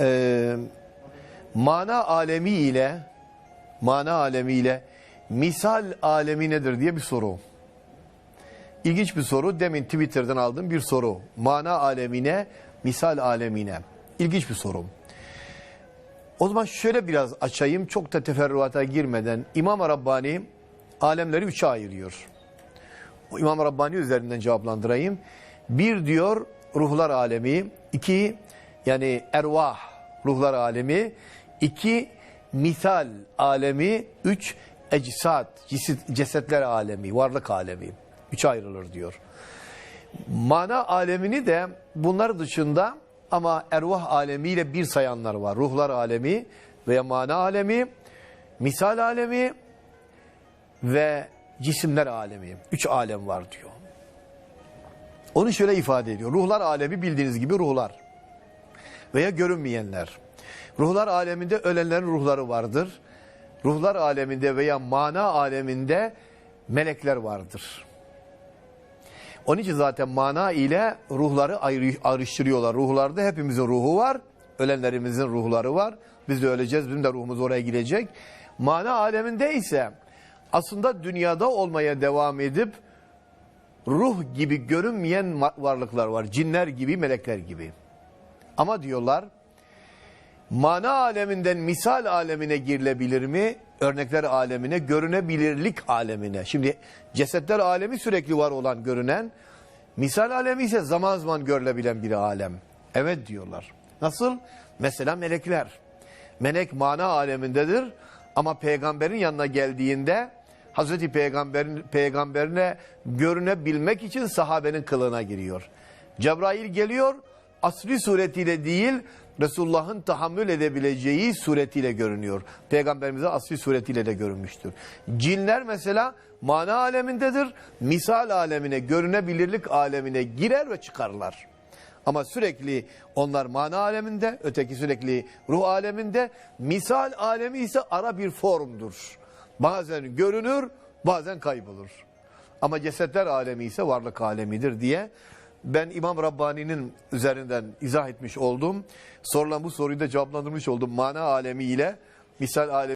e, mana alemi ile mana alemi ile misal alemi nedir diye bir soru. İlginç bir soru. Demin Twitter'dan aldığım bir soru. Mana alemine, misal alemine. İlginç bir soru. O zaman şöyle biraz açayım. Çok da teferruata girmeden. İmam Rabbani alemleri üçe ayırıyor. İmam Rabbani üzerinden cevaplandırayım. Bir diyor ruhlar alemi. iki yani ervah ruhlar alemi. iki misal alemi. Üç cisit, cesetler alemi, varlık alemi. Üçe ayrılır diyor. Mana alemini de bunlar dışında ama ervah alemiyle bir sayanlar var. Ruhlar alemi veya mana alemi, misal alemi ve cisimler alemi. Üç alem var diyor. Onu şöyle ifade ediyor. Ruhlar alemi bildiğiniz gibi ruhlar veya görünmeyenler. Ruhlar aleminde ölenlerin ruhları vardır. Ruhlar aleminde veya mana aleminde melekler vardır. Onun için zaten mana ile ruhları ayrı, ayrıştırıyorlar. Ruhlarda hepimizin ruhu var. Ölenlerimizin ruhları var. Biz de öleceğiz. Bizim de ruhumuz oraya gidecek. Mana aleminde ise aslında dünyada olmaya devam edip ruh gibi görünmeyen varlıklar var. Cinler gibi, melekler gibi. Ama diyorlar mana aleminden misal alemine girilebilir mi? Örnekler alemine, görünebilirlik alemine. Şimdi cesetler alemi sürekli var olan görünen, misal alemi ise zaman zaman görülebilen bir alem. Evet diyorlar. Nasıl? Mesela melekler. Melek mana alemindedir ama peygamberin yanına geldiğinde Hazreti Peygamber'in peygamberine görünebilmek için sahabenin kılığına giriyor. Cebrail geliyor, asli suretiyle değil, Resulullah'ın tahammül edebileceği suretiyle görünüyor. Peygamberimize asli suretiyle de görünmüştür. Cinler mesela mana alemindedir. Misal alemine, görünebilirlik alemine girer ve çıkarlar. Ama sürekli onlar mana aleminde, öteki sürekli ruh aleminde. Misal alemi ise ara bir formdur. Bazen görünür, bazen kaybolur. Ama cesetler alemi ise varlık alemidir diye ben İmam Rabbani'nin üzerinden izah etmiş oldum. Sorulan bu soruyu da cevaplandırmış oldum. Mana alemi ile misal alemi